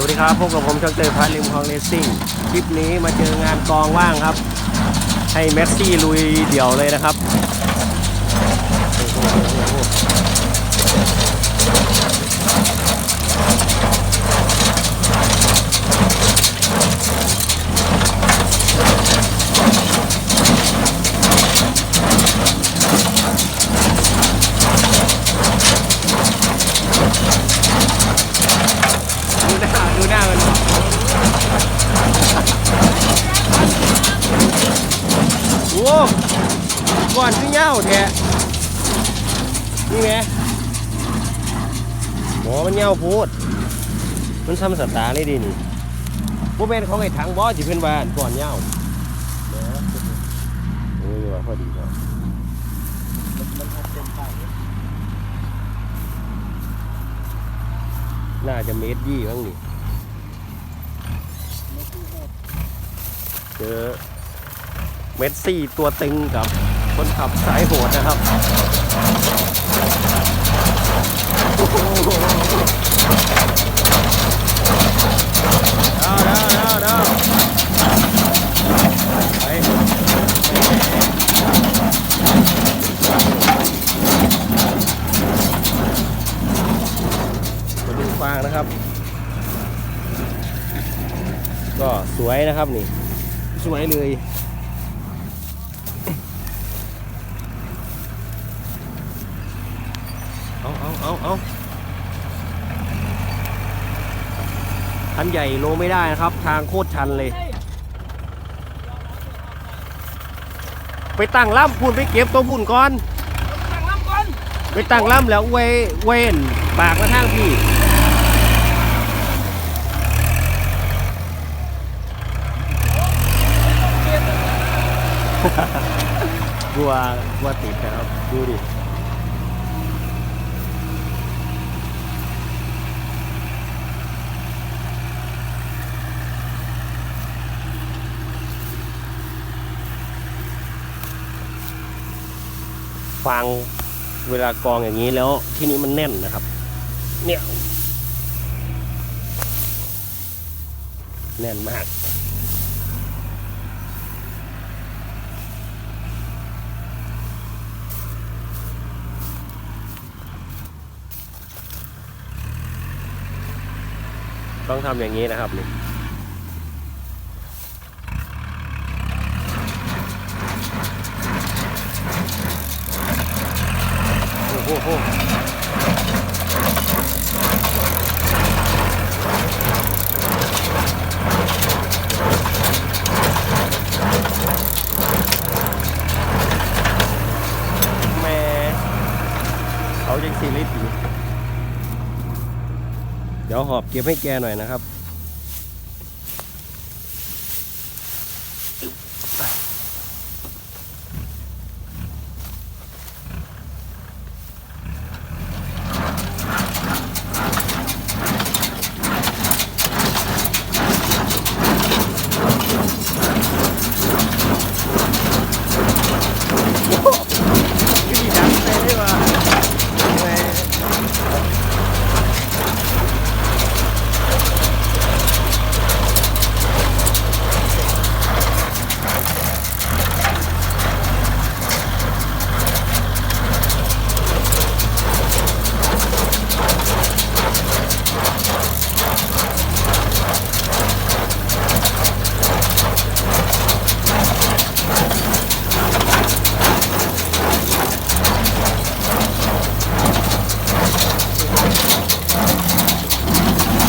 สวัสดีครับพบกับผมช่างเตยพัทริมคลองเลสซิ่งคลิปนี้มาเจองานกองว่างครับ ให้เมสซี่ลุยเดี่ยวเลยนะครับโอ้โหโอ้โหดูหน้าดูหน้ามันโอ้ก่อนที่เง่าแท้นี่ไงหมอมันเง่าโพูด มันทำสตาร์เลยดีนี่พวกแม่นของไอ้ถังบอสจิเพิ่อนว่านก่อนเง่าเดี๋ยวนะโอ้ยว่าพอดีเนาะมันทับเต็มปากน่าจะเมตรยี่บ้างนี่เจอ เมสซี่ตัวตึงกับคนขับสายโหดนะครับโอ้โหเอาเด้อเด้อเด้อไปดูฟางนะครับ ก็สวยนะครับนี่ สวยเลย เอาเอาเอาเอาคันใหญ่โลไม่ได้นะครับ ทางโคตรชันเลย ไปตั้งล่ำพุ่นไปเก็บตัวพุ่นก่อน ตั้งลำก่อนไปตั้งล่ำแล้วเวเวนปากมาทางพี่กลัวกลัวติดนะครับ ดูดิ ฟังเวลากองอย่างนี้แล้วที่นี้มันแน่นนะครับ เนี่ยแน่นมาก ต้องทำอย่างนี้นะครับนี่ อ้โหแม่เขายังซีรีส์อยู่เดี๋ยวหอบเก็บให้แกหน่อยนะครับ พี่ดังไปได้ว่าแหม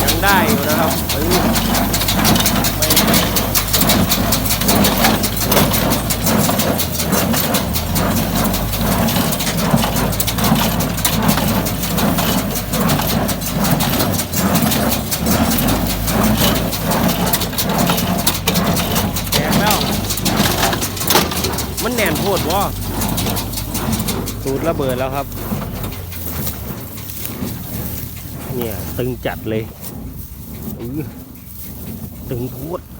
ยังได้อยู่นะครับเฮ้ยแตกแล้ว มันแน่นโพดวะสูตรระเบิดแล้วครับ เนี่ย ตึงจัดเลยอือตึงพูดเห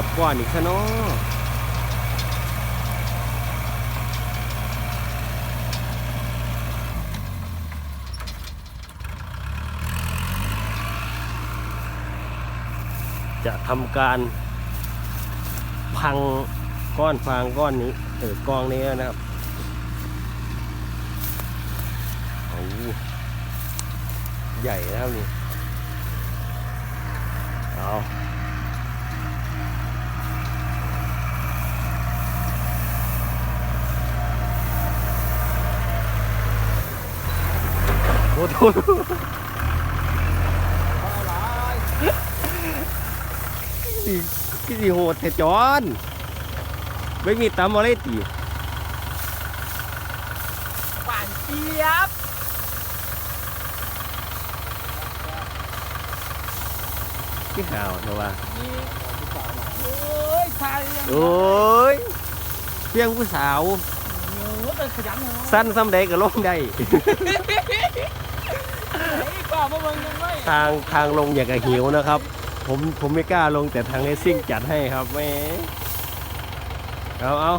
ยียบก้อนอีกซะเนาะจะทำการพังก้อนฟางก้อนนี้เออกองนี้นะครับโอ้ใหญ่นะครับนี่เอาโอ้วานเจี๊ยบพี่ข่าวนะว่านี่โอ้ยชา ยยังโอ้ยเพียงผู้สาวเนื้อเป็นขยันเนาะสั้นซ้ำ ทางทางลงอย่างกับหิวนะครับ ผมผมไม่กล้าลงแต่ทางเลสซิ่งจัดให้ครับแหม่เอาเอา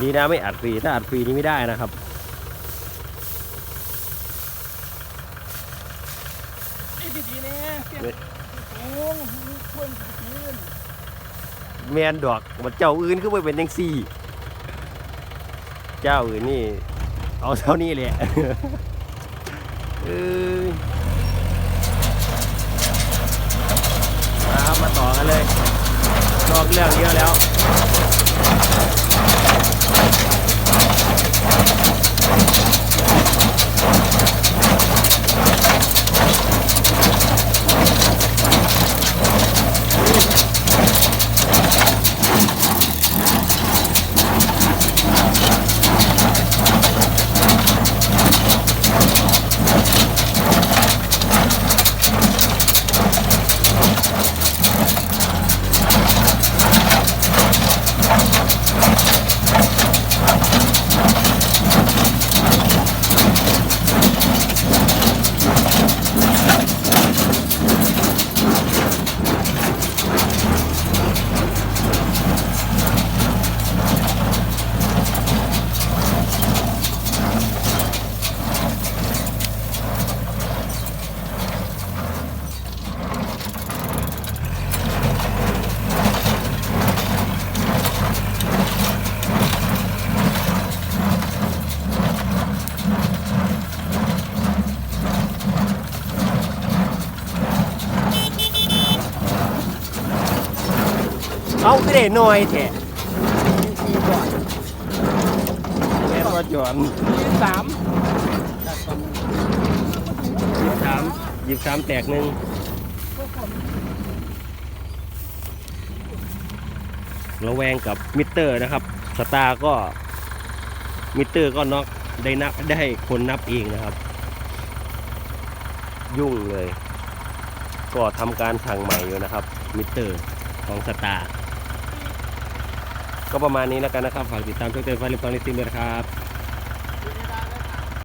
ดีนะไม่อัดฟรีถ้าอัดฟรีนี่ไม่ได้นะครับไอ้ดีๆเนี่ยเสียงโอ้งควรจะกินแมนดอกมันเจ้าอื่นคือไปเป็นยังซี่ เจ้าอื่นนี่ เอาเท่านี้แหละเอ้ยมาครับมาต่อกันเลยนอกเรื่องเยอะแล้ว เอาไปได้หน่อยแท้มีก่อนแม่ว่าจอนมีสามหยิบสามหยิบสามแตกหนึ่งระแวงกับมิเตอร์นะครับ สตาร์ก็มิเตอร์ก็น็อกได้นับได้คนนับเองนะครับ ยุ่งเลย ก็ทำการสั่งใหม่อยู่นะครับ มิเตอร์ของสตาร์ ก็ประมาณนี้แล้วกันนะครับ ฝากติดตามช่องเตือนไฟลิปตอนลิสตินด้วยนะครับ